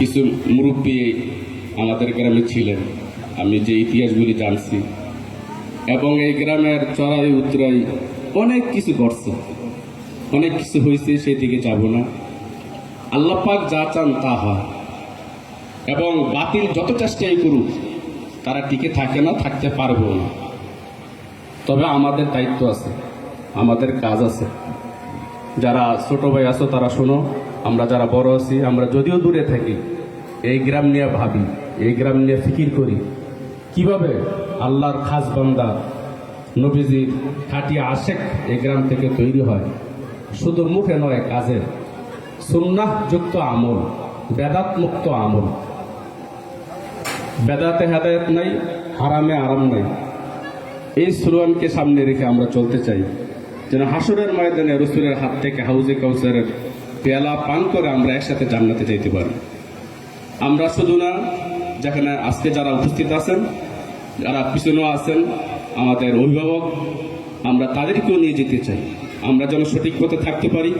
কিছু মুরব্বী আমাদের গ্রামে ছিলেন। আমি যে ইতিহাসগুলি জানছি। এবং এই গ্রামের চড়াই উতরাই অনেক কিছু করছে অনেক কিছু হয়েছে, সেদিকে যাব না। আল্লাহ পাক যা চান তা হয়। এবং বাতিল যত চেষ্টাই করুক, তারা টিকে থাকে না, থাকতে পারবেও না। তবে আমাদের দায়িত্ব আছে, আমাদের কাজ আছে। যারা ছোট ভাই আছো তারা শোনো আমরা যারা বড় আছি, আমরা যদিও দূরে থাকি, এই গ্রাম নিয়ে ভাবি, এই গ্রাম নিয়ে ফিকির করি। কীভাবে আল্লাহর খাস বান্দা নবীজির খাটি আশেক এই গ্রাম থেকে তৈরি হয়? শুধু মুখে নয়, কাজে। সুন্নাহ যুক্ত আমল, বেদাত মুক্ত আমল। বেদাতে হেদায়ত নাই, হারামে আরাম নাই। এই স্লোগানকে সামনে রেখে আমরা চলতে চাই। যেন হাসুরের ময়দানে রসুলের হাত থেকে হাউজে কাউসারের পেয়ালা পান করে আমরা একসাথে জান্নাতে যাইতে পারি। আমরা শুধু না, যেখানে আজকে যারা উপস্থিত আছেন, যারা পিছনেও আছেন, আমাদের অভিভাবক, আমরা তাদেরকেও নিয়ে যেতে চাই। আমরা যেন সঠিক পথে থাকতে পারি,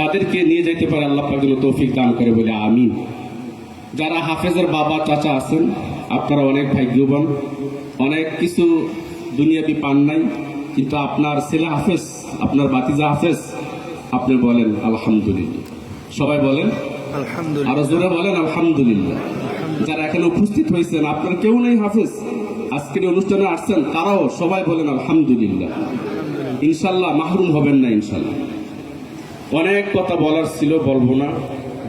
তাদেরকে নিয়ে যেতে পারে আল্লাহ পাক তৌফিক দান করে বলে আমিন। যারা হাফেজের বাবা, চাচা আছেন, আপনারা অনেক ভাগ্যবান। অনেক কিছু দুনিয়াবি পান নাই, কিন্তু আপনার ছেলে হাফেজ, আপনার বাতিজা হাফেজ আপনি বলেন আলহামদুলিল্লাহ সবাই বলেন আরও জোরে বলেন আলহামদুলিল্লাহ যারা এখানে উপস্থিত হয়েছেন আপনার কেউ নেই হাফেজ। আজকের অনুষ্ঠানে আসছেন তারাও সবাই বলেন আলহামদুলিল্লাহ। ইনশাল্লাহ মাহরুম হবেন না ইনশাল্লাহ। অনেক কথা বলার ছিল বলব না।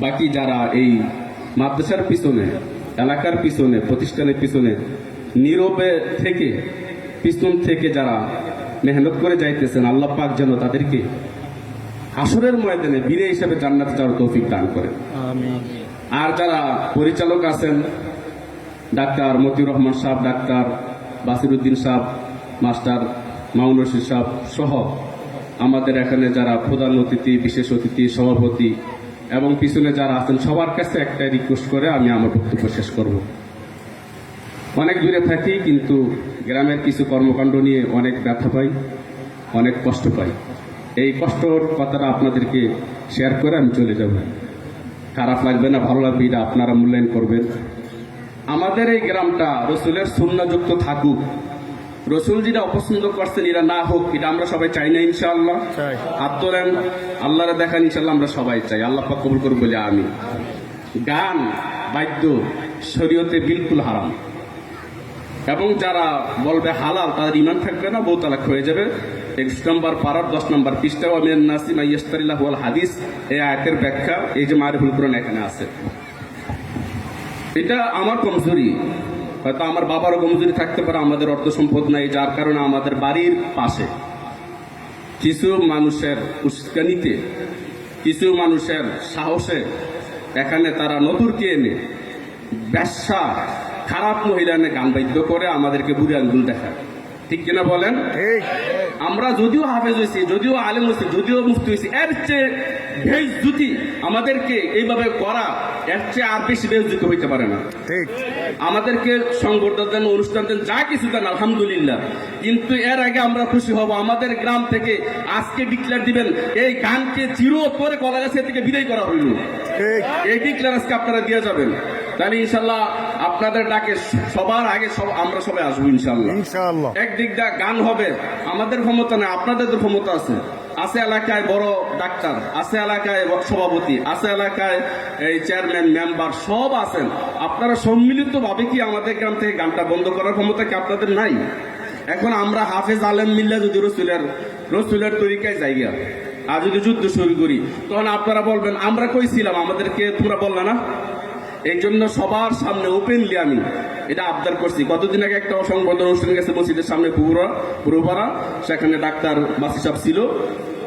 বাকি যারা এই মাদ্রাসার পিছনে এলাকার পিছনে প্রতিষ্ঠানের পিছনে নীরবে থেকে পিছন থেকে যারা মেহনত করে যাইতেছেন আল্লাহ পাক যেন তাদেরকে আসরের ময়দানে বীরে হিসেবে জান্নাতে যাওয়ার তৌফিক দান করেন। আর যারা পরিচালক আছেন ডাক্তার মতিউর রহমান সাহেব ডাক্তার বাসিরুদ্দিন সাহেব মাস্টার মাউন রশিদ সাহেব সহ আমাদের এখানে যারা প্রধান অতিথি বিশেষ অতিথি সভাপতি এবং পিছনে যারা আছেন সবার কাছে একটা রিকোয়েস্ট করে আমি আমার বক্তব্য শেষ করব। অনেক দূরে থাকি কিন্তু গ্রামের কিছু কর্মকাণ্ড নিয়ে অনেক ব্যথা পাই অনেক কষ্ট পাই। এই কষ্টর কথাটা আপনাদেরকে শেয়ার করে আমি চলে যাব। খারাপ লাগবে না ভালো লাগবে এটা আপনারা মূল্যায়ন করবেন। আমাদের এই গ্রামটা রসুলের সুন্নাযুক্ত থাকুক। রসুল যেটা অপছন্দ করছেন এরা না হোক এটা আমরা সবাই চাই না ইনশাআল্লাহ। চাই। হাত তোলেন আল্লাহরে দেখান ইনশাল্লাহ আমরা সবাই চাই। আল্লাহ পাক কবুল করুক বলে আমি গান বাদ্য শরীয়তে বিলকুল হারাম। এবং যারা বলবে হালাল, তাদের ইমান থাকবে না, বউ তালাক হয়ে যাবে। একুশ নম্বর পাড়ার, দশ নম্বর পৃষ্ঠা আমিয়ান নাসিম আইয়াস্তারিল্লাহ ওয়াল হাদিস, এই আয়াতের ব্যাখ্যা, এই যে মারিফুল কোরআন এখানে আছে। এটা আমার কমজোরি। হয়তো আমার বাবারও কমজোরি থাকতে পারে, আমাদের অর্থ সম্পদ নাই, যার কারণে আমাদের বাড়ির পাশে কিছু মানুষের উস্কানিতে, কিছু মানুষের সাহসে এখানে তারা নতুনকে এনে, ব্যবসা খারাপ মহিলা এনে গান বাদ্য করে আমাদেরকে বুড়ি আঙ্গুল দেখায়। ঠিক কিনা বলেন? আমরা যদিও হাফেজ হয়েছি যদিও আলেম হয়েছি যদিও মুফতি হয়েছি এর চেয়ে ভেজ জুতি আমাদেরকে এইভাবে করা এর চেয়ে আর বেশি হইতে পারে না। ঠিক। আমাদেরকে সংবর্ধনা দেন অনুষ্ঠান দেন যা কিছু দেন আলহামদুলিল্লাহ। কিন্তু এর আগে আমরা খুশি হব আমাদের গ্রাম থেকে আজকে ডিক্লেয়ার দিবেন এই গানকে কলা গাছের থেকে বিদায় করা হইল। এই ডিক্লেয়ার আজকে আপনারা দিয়ে যাবেন। তাহলে ইনশাল্লাহ আপনাদের ডাকে সবার আগে সব আমরা সবাই আসব ইনশাল্লাহ। একদিক গান হবে আমাদের ক্ষমতা নেই আপনাদের তো ক্ষমতা আছে। আছে এলাকায় বড় ডাক্তার, আছে এলাকায় সভাপতি, আছে এলাকায় এই চেয়ারম্যান মেম্বার সব আছেন। আপনারা সম্মিলিত ভাবে কি আমাদের গ্রাম থেকে গানটা বন্ধ করার ক্ষমতা কি আপনাদের নাই? এখন আমরা হাফেজ আলেম মিল্লা যদি রসুলের রসুলের তরিকায় জায়গা আর যদি যুদ্ধ শুরু করি, তখন আপনারা বলবেন, আমরা কইছিলাম, আমাদেরকে তোমরা বললে না? এই জন্য সবার সামনে ওপেনলি আমি এটা আবদার করছি। কতদিন আগে একটা সংবর্ধনা অনুষ্ঠান গেছে মসজিদের সামনে পুরো পুরোপাড়া, সেখানে ডাক্তার বাসি সাহেব ছিল।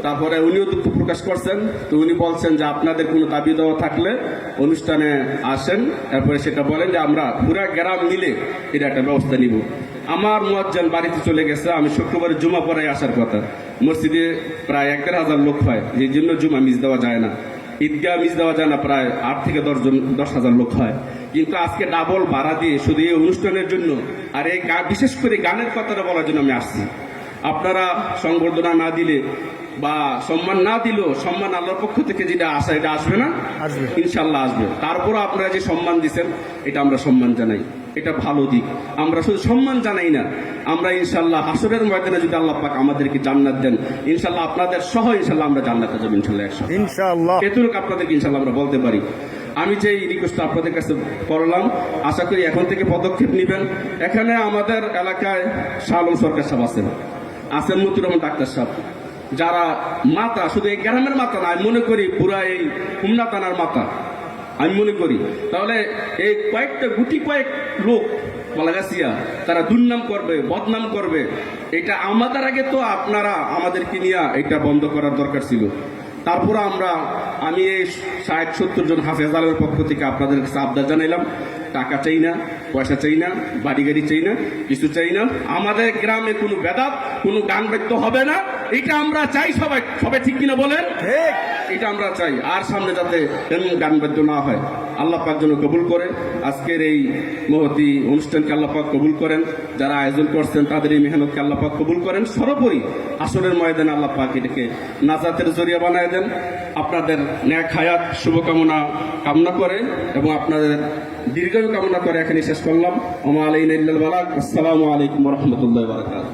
তারপরে উনিও দুঃখ প্রকাশ করছেন। তো উনি বলছেন যে আপনাদের কোনো দাবি দেওয়া থাকলে অনুষ্ঠানে আসেন। তারপরে সেটা বলেন যে আমরা পুরা গ্রাম মিলে এটা একটা ব্যবস্থা নিব। আমার মুয়াজ্জান বাড়িতে চলে গেছে। আমি শুক্রবারে জুমা পড়ায় আসার কথা। মসজিদে প্রায় এক হাজার লোক হয়। যে জন্য জুমা মিস দেওয়া যায় না। ঈদগাহ মিস দেওয়া যায় না প্রায় আট থেকে দশ জন দশ হাজার লোক হয়। কিন্তু আজকে ডাবল ভাড়া দিয়ে শুধু এই অনুষ্ঠানের জন্য আর এই বিশেষ করে গানের কথাটা বলার জন্য আমি আসছি। আপনারা সংবর্ধনা না দিলে বা সম্মান না দিলেও সম্মান আল্লাহর পক্ষ থেকে যেটা আসা এটা আসবে না? আসবে। ইনশাল্লাহ আসবে। তারপরও আপনারা যে সম্মান দিচ্ছেন এটা আমরা সম্মান জানাই। এটা ভালো দিক। আমরা শুধু সম্মান জানাই না আমরা ইনশাল্লাহ হাসরের ময়দানে যদি আল্লাহ পাক আমাদেরকে জান্নাত দেন ইনশাল্লাহ আপনাদের সহ ইনশাল্লাহ আমরা জান্নাতে যাব ইনশাল্লাহ একসাথে। ইনশাআল্লাহ। এতটুকু আপনাদেরকে ইনশাল্লাহ আমরা বলতে পারি। আমি যে রিকোয়েস্ট আপনাদের কাছে করলাম আশা করি এখন থেকে পদক্ষেপ নেবেন। এখানে আমাদের এলাকায় শাহ আলম সরকার সাহেব আছেন। আছেন মতুর রহমান ডাক্তার সাহেব। যারা মাতা শুধু এই গ্রামের মাতা না আমি মনে করি পুরা এই হুমনা থানার মাতা। আমি মনে করি, তাহলে এই কয়েকটা গুটি কয়েক লোক মালাগাছিয়া তারা দুর্নাম করবে, বদনাম করবে। এটা আমাদের আগে তো আপনারা আমাদেরকে নিয়ে এটা বন্ধ করার দরকার ছিল। তারপরে আমরা, আমি এই ষাট সত্তর জন হাফেজ আলমের পক্ষ থেকে আপনাদের কাছে আবদার জানাইলাম। টাকা চাই না, পয়সা চাই না বাড়ি গাড়ি চাই না, কিছু চাই না। আমাদের গ্রামে কোনো বেদাত, কোনো গান বাদ্য হবে না। এটা আমরা চাই সবাই। সবাই ঠিক কিনা বলেন? ঠিক। এটা আমরা চাই, আর সামনে যাতে এমন গান বাদ্য না হয়। আল্লাহ পাক যেন কবুল করে। আজকের এই মহতি অনুষ্ঠানকে আল্লাহ পাক কবুল করেন। যারা আয়োজন করছেন, তাদের এই মেহনতকে আল্লাহ পাক কবুল করেন। সর্বোপরি আসরের ময়দানে আল্লাহ পাক এটাকে নাজাতের জরিয়া বানায় দেন। আপনাদের ন্যাক হায়াত, শুভকামনা কামনা করে এবং আপনাদের দীর্ঘায়ু কামনা করে এখানে শেষ করলাম। ওমা আলাইন বালাক আসসালামু আলাইকুম রহমতুল্লাহ বারাকাত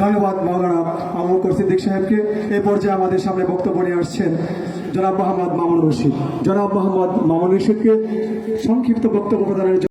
ধন্যবাদ মৌলানা আমল সিদ্দিক সাহেবকে। এ পর্যায়ে আমাদের সামনে বক্তব্য নিয়ে আসছেন জনাব মোহাম্মদ মামুন রশিদ। জনাব মোহাম্মদ মামুন রশিদকে সংক্ষিপ্ত বক্তব্য প্রদানের